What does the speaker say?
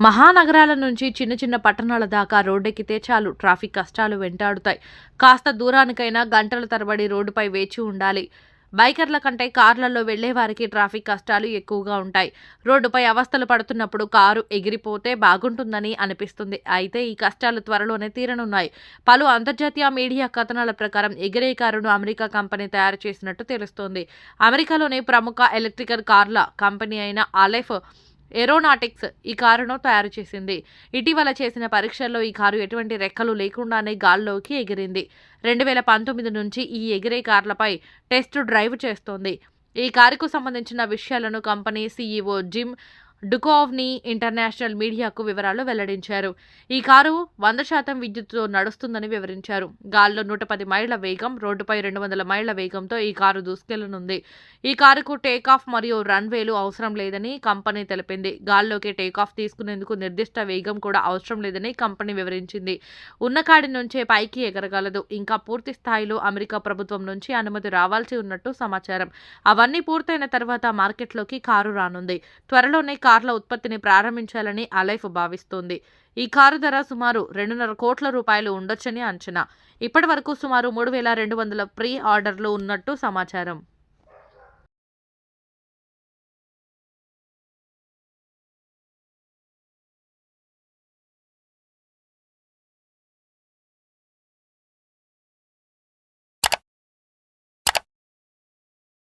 మహానగరాల నుంచి చిన్న చిన్న పట్టణాల దాకా రోడ్డెక్కితే చాలు. ట్రాఫిక్ కష్టాలు వెంటాడుతాయి. కాస్త దూరానికైనా గంటల తరబడి రోడ్డుపై వేచి ఉండాలి. బైకర్ల కంటే కార్లలో వెళ్ళే వారికి ట్రాఫిక్ కష్టాలు ఎక్కువగా ఉంటాయి. రోడ్డుపై అవస్థలు పడుతున్నప్పుడు కారు ఎగిరిపోతే బాగుంటుందని అనిపిస్తుంది. అయితే ఈ కష్టాలు త్వరలోనే తీరనున్నాయి. పలు అంతర్జాతీయ మీడియా కథనాల ప్రకారం ఎగిరే కారును అమెరికా కంపెనీ తయారు చేసినట్టు తెలుస్తోంది. అమెరికాలోని ప్రముఖ ఎలక్ట్రికల్ కార్ల కంపెనీ అయిన అలెఫ్ ఏరోనాటిక్స్ ఈ కారును తయారు చేసింది. ఇటీవల చేసిన పరీక్షల్లో ఈ కారు ఎటువంటి రెక్కలు లేకుండానే గాల్లోకి ఎగిరింది. రెండు వేల పంతొమ్మిది నుంచి ఈ ఎగిరే కార్లపై టెస్ట్ డ్రైవ్ చేస్తోంది. ఈ కారుకు సంబంధించిన విషయాలను కంపెనీ సీఈఓ జిమ్ డుకోవ్ని ఇంటర్నేషనల్ మీడియాకు వివరాలు వెల్లడించారు. ఈ కారు వంద శాతం విద్యుత్తో నడుస్తుందని వివరించారు. గాల్లో నూట పది మైళ్ళ వేగం రోడ్డుపై రెండు వందల మైళ్ళ వేగంతో ఈ కారు దూసుకెళ్ళనుంది. ఈ కారుకు టేకాఫ్ మరియు రన్వేలు అవసరం లేదని కంపెనీ తెలిపింది. గాల్లోకి టేకాఫ్ తీసుకునేందుకు నిర్దిష్ట వేగం కూడా అవసరం లేదని కంపెనీ వివరించింది. ఉన్న కాడి నుంచే పైకి ఎగరగలదు. ఇంకా పూర్తి స్థాయిలో అమెరికా ప్రభుత్వం నుంచి అనుమతి రావాల్సి ఉన్నట్టు సమాచారం. అవన్నీ పూర్తయిన తర్వాత మార్కెట్లోకి కారు రానుంది. త్వరలోనే కార్ల ఉత్పత్తిని ప్రారంభించాలని అలైఫ్ భావిస్తోంది. ఈ కారు ధర సుమారు రెండున్నర కోట్ల రూపాయలు ఉండొచ్చని అంచనా. ఇప్పటి వరకు సుమారు మూడు వేల రెండు వందల ప్రీ ఆర్డర్లు ఉన్నట్టు సమాచారం.